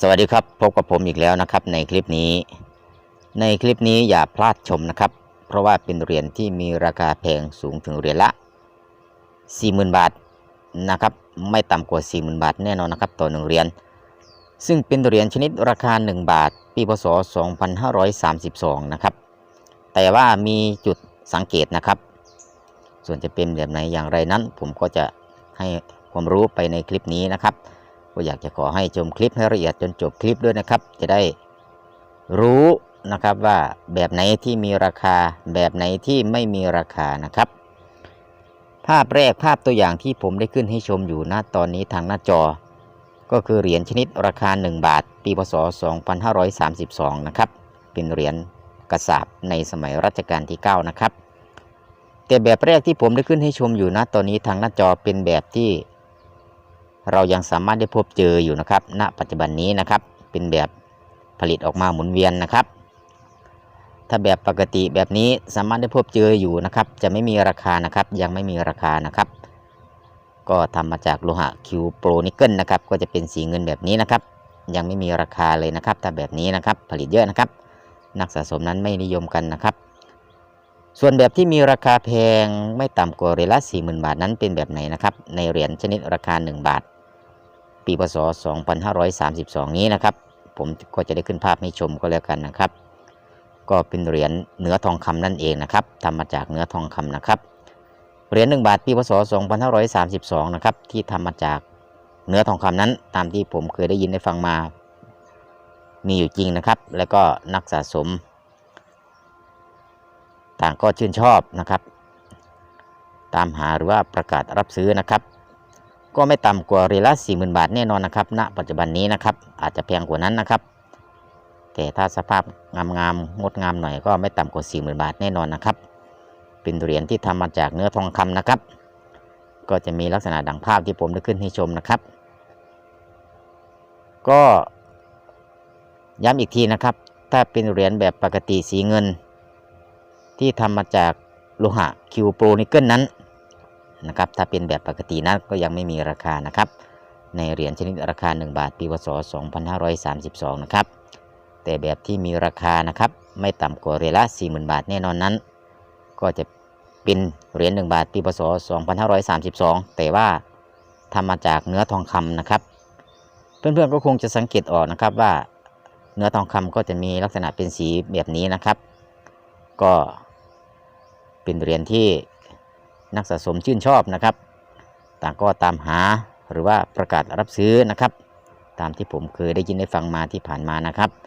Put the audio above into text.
สวัสดีครับพบกับผมอีกแล้วนะครับในคลิปนี้ ในคลิปนี้อย่าพลาดชมนะครับ เพราะว่าเป็นเหรียญที่มีราคาแพงสูงถึงเหรียญละ 40,000 บาทนะครับไม่ต่ำกว่า 40,000 บาทแน่นอนนะครับต่อหนึ่งเหรียญซึ่งเป็นเหรียญชนิดราคา 1 บาท ปีพศ 2532 นะครับแต่ว่ามีจุดสังเกตนะครับ ส่วนจะเป็นแบบไหนอย่างไรนั้น ผมก็จะให้ความรู้ไปในคลิปนี้นะครับ ก็อยากจะขอให้ชมคลิปให้ละเอียดจนจบคลิปด้วยนะครับ จะได้รู้นะครับว่าแบบไหนที่มีราคาแบบไหนที่ไม่มีราคานะครับ ภาพแรกภาพตัวอย่างที่ผมได้ขึ้นให้ชมอยู่ณตอนนี้ทางหน้าจอ ก็คือเหรียญชนิดราคา 1 บาท ปีพศ 2532 นะครับ เป็นเหรียญกระสาบในสมัยรัชกาลที่ 9 นะครับ แต่แบบแรกที่ผมได้ขึ้นให้ชมอยู่ณตอนนี้ทางหน้าจอเป็นแบบที่ เรายังสามารถได้พบเจออยู่นะครับ ณ ปัจจุบันนี้นะครับ เป็นแบบผลิตออกมาหมุนเวียนนะครับ ถ้าแบบปกติแบบนี้สามารถได้พบเจออยู่นะครับ จะไม่มีราคานะครับ ยังไม่มีราคานะครับ ก็ทำมาจากโลหะคิวโปรนิกเกิลนะครับ ก็จะเป็นสีเงินแบบนี้นะครับ ยังไม่มีราคาเลยนะครับ ถ้าแบบนี้นะครับ ผลิตเยอะนะครับ นักสะสมนั้นไม่นิยมกันนะครับส่วนแบบที่มีราคาแพงไม่ต่ำกว่าเหรียญละ40,000 บาทนั้นเป็นแบบไหนนะครับ ในเหรียญชนิดราคา 1 บาท ปีพศ 2532 นี้นะครับ ผมก็จะได้ขึ้นภาพให้ชมก็แล้วกันนะครับ ก็เป็นเหรียญเนื้อทองคำนั่นเองนะครับทำมาจากเนื้อทองคำนะครับ เหรียญ1บาทปีพศ 2532 นะครับที่ทำมาจากเนื้อทองคำนั้น ตามที่ผมเคยได้ยินได้ฟังมา มีอยู่จริงนะครับ แล้วก็นักสะสม ต่างก็ชื่นชอบนะครับ ตามหาหรือว่าประกาศรับซื้อนะครับ ก็ไม่ต่ำกว่าเหรียญละ40,000บาทแน่นอนนะครับ ณ ปัจจุบันนี้นะครับ อาจจะแพงกว่านั้นนะครับ แต่ถ้าสภาพงามๆงดงามหน่อยก็ไม่ต่ำกว่า40,000บาทแน่นอนนะครับ เป็นเหรียญที่ทำมาจากเนื้อทองคำนะครับ ก็จะมีลักษณะดังภาพที่ผมได้ขึ้นให้ชมนะครับ ก็ย้ำอีกทีนะครับ ถ้าเป็นเหรียญแบบปกติสีเงิน ที่ทำมาจากโลหะคิวโปรนิกเกิลนั้น นะครับ ถ้าเป็นแบบปกตินั้นก็ยังไม่มีราคานะครับ ในเหรียญชนิดราคา 1 บาท ปีพศ 2532 นะครับ แต่แบบที่มีราคานะครับ ไม่ต่ำกว่าเหรียญละ 40,000 บาทแน่นอนนั้น ก็จะเป็นเหรียญ1บาท ปีพศ 2532 แต่ว่าทำมาจากเนื้อทองคำนะครับ เพื่อนๆก็คงจะสังเกตออกนะครับว่าเนื้อทองคำก็จะมีลักษณะเป็นสีแบบนี้นะครับ ก็เป็นเหรียญที่ นักสะสมชื่นชอบนะครับ ต่างก็ตามหาหรือว่าประกาศรับซื้อนะครับ ตามที่ผมเคยได้ยินได้ฟังมาที่ผ่านมานะครับ